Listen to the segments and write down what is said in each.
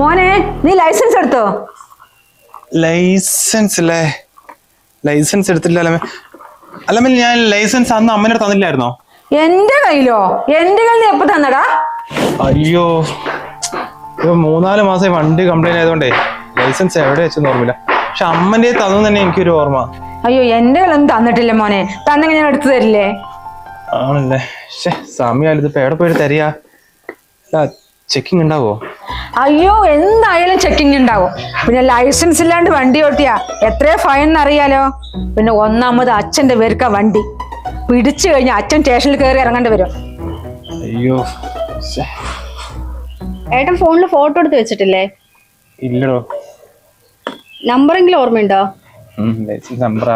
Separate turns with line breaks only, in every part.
മോനെ നീ ലൈസൻസ് എടുത്തോ?
ലൈസൻസ് അല്ലേ ലൈസൻസ് എടുത്തില്ല അലമേ. അലമേ ഞാൻ ലൈസൻസ് അന്ന് അമ്മനെ തന്നില്ലായിരുന്നോ?
എന്റെ കയ്യിലോ? എന്റെ കയ്യിൽ നീ എപ്പോ തന്നടാ?
അയ്യോ. ഇപ്പൊ മൂന്നാൽ മാസം വണ്ടി കംപ്ലൈന്റ് ആയതുകൊണ്ടേ ലൈസൻസ് എവിടെ വെച്ചെന്ന് ഓർമ്മയില്ല. പക്ഷെ അമ്മന്റെ തന്നു തന്നെ എനിക്കൊരു ഓർമ്മ.
അയ്യോ എന്റെ കയ്യിലൊന്നും തന്നിട്ടില്ല മോനെ. തന്നെങ്കിൽ ഞാൻ എടുത്തു തരില്ലേ?
ആണല്ലേ. പക്ഷെ സമയം ഇതിപ്പോ എവിടെ പോയിട്ട് തരിക? ചെക്കിംഗ് ഉണ്ടാവോ?
അയ്യോ എന്തായാലും ചെക്കിംഗ് ഉണ്ടാവും. പിന്നെ ലൈസൻസ് ഇല്ലാണ്ട് വണ്ടി ഓട്ടിയാ? എത്രയോ ഫൈൻ എന്നറിയാലോ? പിന്നെ ഒന്നാമത് അച്ഛന്റെ പേർക്ക വണ്ടി. പിടിച്ചു കഴിഞ്ഞാൽ അച്ഛൻ സ്റ്റേഷനിൽ കയറി ഇറങ്ങേണ്ടി വരും.
അയ്യോ
ഏട്ടൻ ഫോണിൽ ഫോട്ടോ എടുത്ത് വെച്ചിട്ടില്ലേ?
ഇല്ലടോ.
നമ്പറെങ്കിലും ഓർമ്മയുണ്ടോ?
നമ്പർ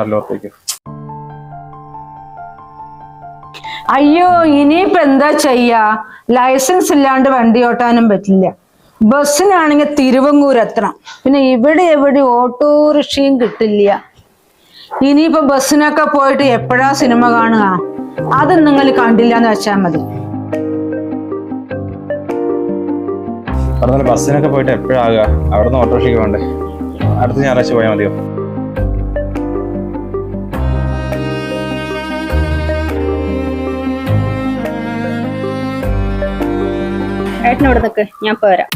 അയ്യോ ഇനിയിപ്പോ എന്താ ചെയ്യാ? ലൈസൻസ് ഇല്ലാണ്ട് വണ്ടി ഓട്ടാനും പറ്റില്ല. ബസ്സിനാണെങ്കിൽ തിരുവങ്ങൂർ എത്തണം പിന്നെ ഇവിടെ എവിടെ ഓട്ടോറിക്ഷയും കിട്ടില്ല. ഇനിയിപ്പോ ബസ്സിനൊക്കെ പോയിട്ട് എപ്പോഴാ സിനിമ കാണുക? അത് നിങ്ങൾ കണ്ടില്ല എന്ന് വെച്ചാൽ മതി
ബസ്സിനൊക്കെ പോയിട്ട് എപ്പോഴാകുക അവിടെ നിന്ന് ഓട്ടോറിക്ഷയ്ക്ക് വേണ്ടേ അടുത്ത ഞായറാഴ്ച പോയാൽ മതിയോ?
ഏട്ടൻ ഇവിടെ നിൽക്ക് ഞാൻ പോരാ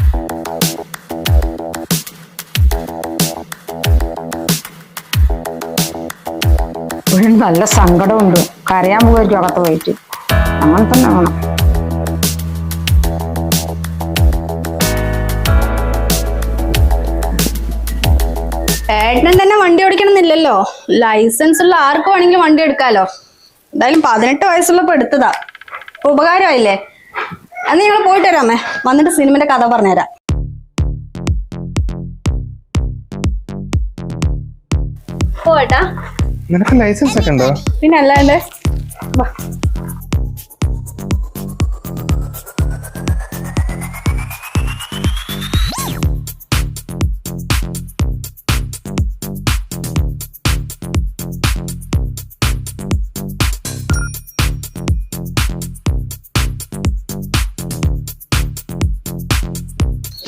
ഒരു നല്ല സങ്കടമുണ്ട്. കരയാൻ പോകുമായിരിക്കും അകത്ത് പോയിട്ട്. അങ്ങനെ തന്നെ വേണം.
ഏട്ടനും തന്നെ വണ്ടി ഓടിക്കണമെന്നില്ലല്ലോ. ലൈസൻസ് ഉള്ള ആർക്ക് വേണമെങ്കിലും വണ്ടി എടുക്കാലോ. എന്തായാലും പതിനെട്ട് വയസ്സുള്ളപ്പോ എടുത്തതാ. ഉപകാരമായില്ലേ? അന്ന് ഞങ്ങൾ പോയിട്ട് വരാമേ വന്നിട്ട് സിനിമന്റെ കഥ പറഞ്ഞുതരാം. പോട്ടാ
നിനക്ക് ലൈസൻസ് ഒക്കെ ഉണ്ടോ?
പിന്നെ അല്ലാണ്ട്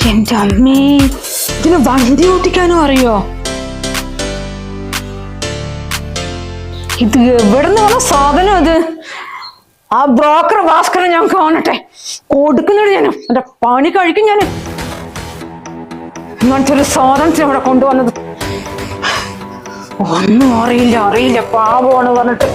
എന്റെ അമ്മേ ഇതിന് വണ്ടി ഓട്ടിക്കാനും അറിയോ? ഇത് എവിടുന്ന് വന്ന സാധനം ഇത് ആ ബ്രോക്കർ ഭാസ്കരൻ ഞാൻ കാണട്ടെ. കൊടുക്കുന്നുണ്ട് ഞാൻ എന്റെ പണി കഴിക്കും ഞാൻ ഇങ്ങനത്തെ ഒരു സാധനത്തിന് ഇവിടെ കൊണ്ടുവന്നത്. ഒന്നും അറിയില്ല അറിയില്ല. പാവമാണ് പറഞ്ഞിട്ട്.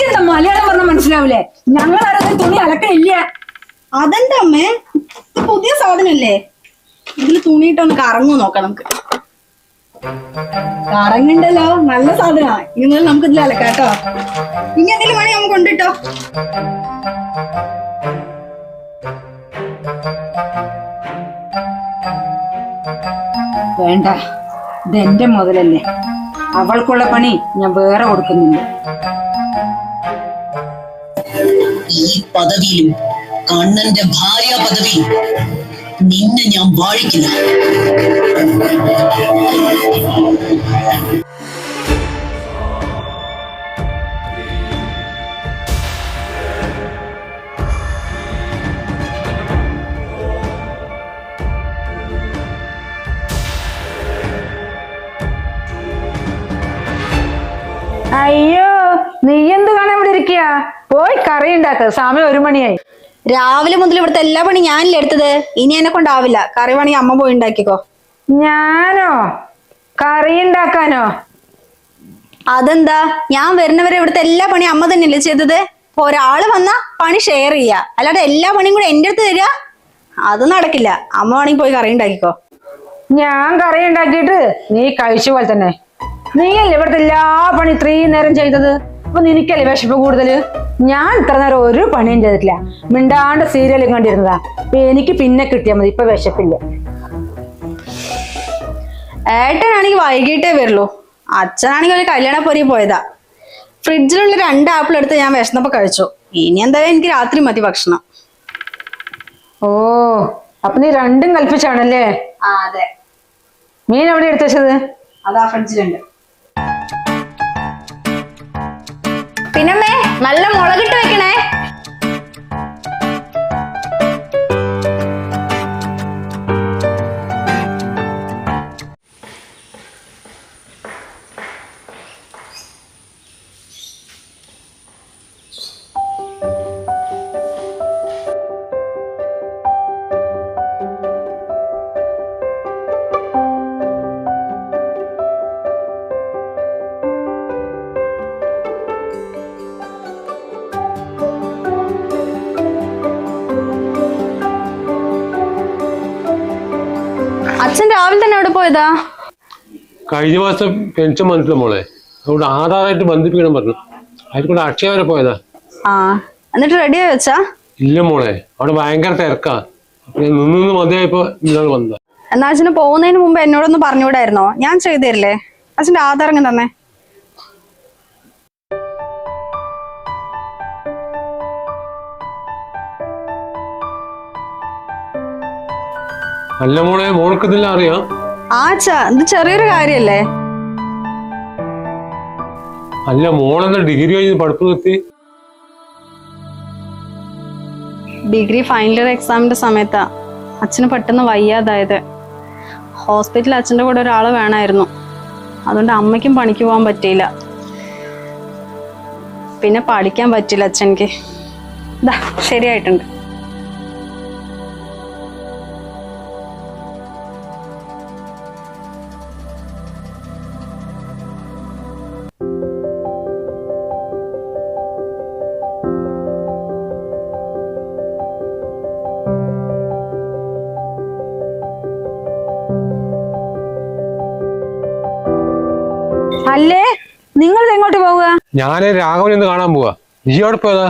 എനിക്കെന്താ മലയാളം പറഞ്ഞ മനസ്സിലാവില്ലേ ഞങ്ങൾ ആരും തുണി അലക്കണില്ല
അതെന്താ അമ്മേ? പുതിയ സാധനല്ലേ? ഇതിൽ തുണിയിട്ടൊന്ന് കറങ്ങു നോക്കാം നമുക്ക്. കറങ്ങണ്ടല്ലോ. നല്ല സാധനാ ഇനി നമുക്ക് ഇതിൽ അലക്കാം കേട്ടോ. ഇനി എന്തെങ്കിലും വേണേ നമുക്ക് കൊണ്ടിട്ടോ.
വേണ്ട. ഇതെന്റെ മുതലല്ലേ. അവൾക്കുള്ള പണി ഞാൻ വേറെ കൊടുക്കുന്നുണ്ട്.
പദവിയിലും കണ്ണന്റെ ഭാര്യ പദവി നിന്നെ ഞാൻ വാഴിക്കില്ല.
അയ്യോ നീ എന്ത് കാണാൻ ഇവിടെ ഇരിക്കുക പോയി കറി ഉണ്ടാക്ക. സമയം ഒരു മണിയായി.
രാവിലെ മുതൽ ഇവിടുത്തെ എല്ലാ പണി ഞാനല്ലേ എടുത്തത്? ഇനി എന്നെ കൊണ്ടാവില്ല. കറി പണി അമ്മ പോയി ഉണ്ടാക്കിക്കോ.
ഞാനോ? കറി ഉണ്ടാക്കാനോ?
അതെന്താ? ഞാൻ വരുന്നവരെ ഇവിടുത്തെ എല്ലാ പണി അമ്മ തന്നെയല്ലേ ചെയ്തത്? ഒരാൾ വന്നാ പണി ഷെയർ ചെയ്യാ. അല്ലാതെ എല്ലാ പണിയും കൂടെ എന്റെ അടുത്ത് തരിക അത് നടക്കില്ല. അമ്മ വേണമെങ്കിൽ പോയി കറി ഉണ്ടാക്കിക്കോ.
ഞാൻ കറി ഉണ്ടാക്കിയിട്ട് നീ കഴിച്ച പോലെ തന്നെ. നീയല്ലേ ഇവിടുത്തെ എല്ലാ പണി ഇത്രയും നേരം ചെയ്തത്? അപ്പൊ നിനക്കല്ലേ വിശപ്പ് കൂടുതൽ? ഞാൻ ഇത്ര നേരം ഒരു പണിയും ചെയ്തിട്ടില്ല. മിണ്ടാണ്ട് സീരിയലും കണ്ടിരുന്നതാ. അപ്പൊ എനിക്ക് പിന്നെ കിട്ടിയാൽ മതി. ഇപ്പൊ വിശപ്പില്ല.
ഏട്ടനാണെങ്കിൽ വൈകിട്ടേ വരുള്ളൂ. അച്ഛനാണെങ്കിൽ ഒരു കല്യാണ പൊരി പോയതാ. ഫ്രിഡ്ജിലുള്ള രണ്ട് ആപ്പിൾ എടുത്ത് ഞാൻ വിശന്നപ്പോ കഴിച്ചു. ഇനി എന്തായാലും എനിക്ക് രാത്രി മതി ഭക്ഷണം.
ഓ അപ്പൊ നീ രണ്ടും കൽപ്പിച്ചാണല്ലേ?
അതെ.
മീൻ എവിടെ എടുത്തു വെച്ചത്?
അതാ ഫ്രിഡ്ജിലുണ്ട്. നല്ല മുളകിട്ട് അച്ഛൻ രാവിലെ തന്നെ അവിടെ പോയതാ?
കഴിഞ്ഞ മാസം പെൻഷൻ വന്നിട്ടില്ല മോളെ. അതുകൊണ്ട് ആധാറായിട്ട് ബന്ധിപ്പിക്കണം പറഞ്ഞു. അതിൽ കൂടെ അക്ഷയ വരെ പോയതാ.
ആ എന്നിട്ട് റെഡിയായി വെച്ചാ
ഇല്ല മോളെ. അവിടെ ഭയങ്കര തിരക്കാ. അപ്പൊ ഞാൻ നിന്ന് നിന്ന് മതിയായപ്പോ ഇന്നാൾ വന്നതാ.
എന്നാ അച്ഛന് പോകുന്നതിന് മുമ്പ് എന്നോടൊന്ന് പറഞ്ഞുകൂടായിരുന്നോ? ഞാൻ ചെയ്തു തരില്ലേ? അച്ഛന്റെ ആധാർ അങ്ങ് തന്നെ?
അല്ല മോളെ മോൾക്ക് ഇതെല്ലാം അറിയാം.
ആച്ചാ ഇത് ചെറിയൊരു കാര്യല്ലേ?
അല്ല മോളെന്താ ഡിഗ്രി കഴിഞ്ഞ് പഠിപ്പ് നിർത്തി?
ഡിഗ്രി ഫൈനൽ ഇയർ എക്സാമിന്റെ സമയത്താ. അച്ഛന് പെട്ടെന്ന് വയ്യാതായത്. ഹോസ്പിറ്റലിൽ അച്ഛന്റെ കൂടെ ഒരാൾ വേണമായിരുന്നു അതുകൊണ്ട് അമ്മയ്ക്കും പണിക്ക് പോകാൻ പറ്റിയില്ല. പിന്നെ പഠിക്കാൻ പറ്റില്ല അച്ഛനക്ക് ദാ ശരിയായിട്ടുണ്ട്.
അല്ലേ? നിങ്ങൾ എങ്ങോട്ട് പോവുക?
ഞാൻ രാഘവൻ ഒന്ന് കാണാൻ പോവാ. നീ അവിടെ പോയതാ?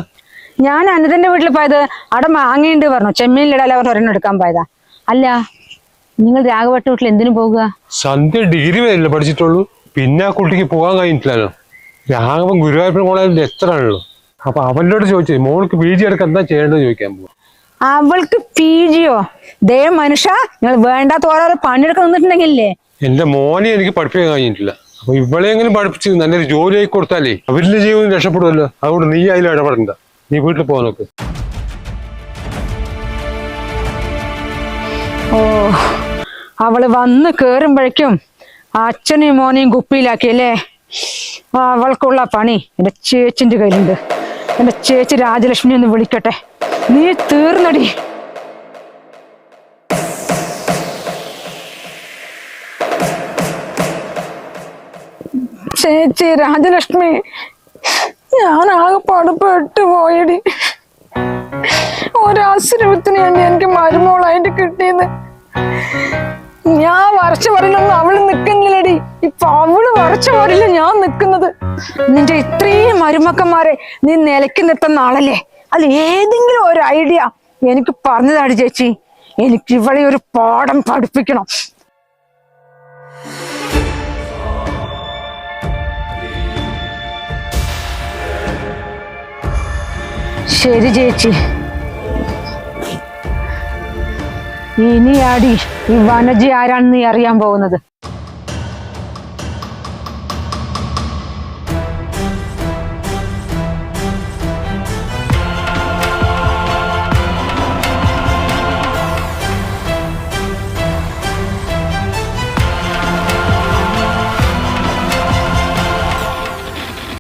ഞാൻ അനുദന്റെ വീട്ടിൽ പോയത് അവിടെ മാങ്ങയുണ്ട് പറഞ്ഞു. ചെമ്മീനിലിടാൻ അവർ ഒരെണ്ണം എടുക്കാൻ പോയതാ. അല്ല നിങ്ങൾ രാഘവട്ട വീട്ടിൽ എന്തിനു പോവുക?
സന്ധ്യ ഡിഗ്രി വരില്ല പഠിച്ചിട്ടുള്ളൂ. പിന്നെ ആ കുട്ടിക്ക് പോകാൻ കഴിഞ്ഞിട്ടില്ലല്ലോ. രാഘവൻ ഗുരുവായൂർ കോളേജിൽ എത്ര ആണല്ലോ അപ്പൊ അവനോട് ചോദിച്ചത് മോൾക്ക് പി ജി എടുക്കാൻ എന്താ ചെയ്യേണ്ടത് ചോദിക്കാൻ പോവാ.
അവൾക്ക് പി ജിയോ ദേ മനുഷ്യ നിങ്ങൾ വേണ്ടാത്ത ഓരോരോ പണിയെടുക്കാൻ നിന്നിട്ടുണ്ടെങ്കിലേ
എന്റെ മോനെ എനിക്ക് പഠിപ്പിക്കാൻ കഴിഞ്ഞിട്ടില്ല. അപ്പൊ ഇവളെങ്കിലും പഠിപ്പിച്ച് നല്ലൊരു ജോലി ആയി കൊടുത്താലേ അവരുടെ ജീവിതം രക്ഷപ്പെടുമല്ലോ? അതുകൊണ്ട് നീ അതിൽ ഇടപെടണ്ട. നീ വീട്ടിൽ പോവാൻ നോക്ക്.
ഓ അവൾ വന്ന് കേറുമ്പോഴേക്കും അച്ഛനെയും മോനെയും കുപ്പിയിലാക്കിയല്ലേ? അവൾക്കുള്ള പണി എന്റെ ചേച്ചിന്റെ കയ്യിലുണ്ട്. എന്റെ ചേച്ചി രാജലക്ഷ്മി ഒന്ന് വിളിക്കട്ടെ. നീ തീർന്നടി. ചേച്ചി രാജലക്ഷ്മി ഞാൻ ആകെപ്പാട് പെട്ടുപോയടി ഒരാശ്രമത്തിന് വേണ്ടി എനിക്ക് മരുമോളായിട്ട് കിട്ടിയത്. ഞാൻ വരച്ച വരലൊന്നും അവൾ നിക്കുന്നില്ലടി ഇപ്പൊ അവൾ വരച്ച വരല ഞാൻ നിക്കുന്നത് നിന്റെ ഇത്രയും മരുമക്കന്മാരെ നീ നിലയ്ക്ക് നിർത്തുന്ന ആളല്ലേ? അത് ഏതെങ്കിലും ഒരു ഐഡിയ എനിക്ക് പറഞ്ഞതാണ് ചേച്ചി. എനിക്ക് ഇവളെ ഒരു പാഠം പഠിപ്പിക്കണം. ശരി ചേച്ചി. ഇനിയാടി ഈ വനജി ആരാണെന്ന് അറിയാൻ പോകുന്നത്?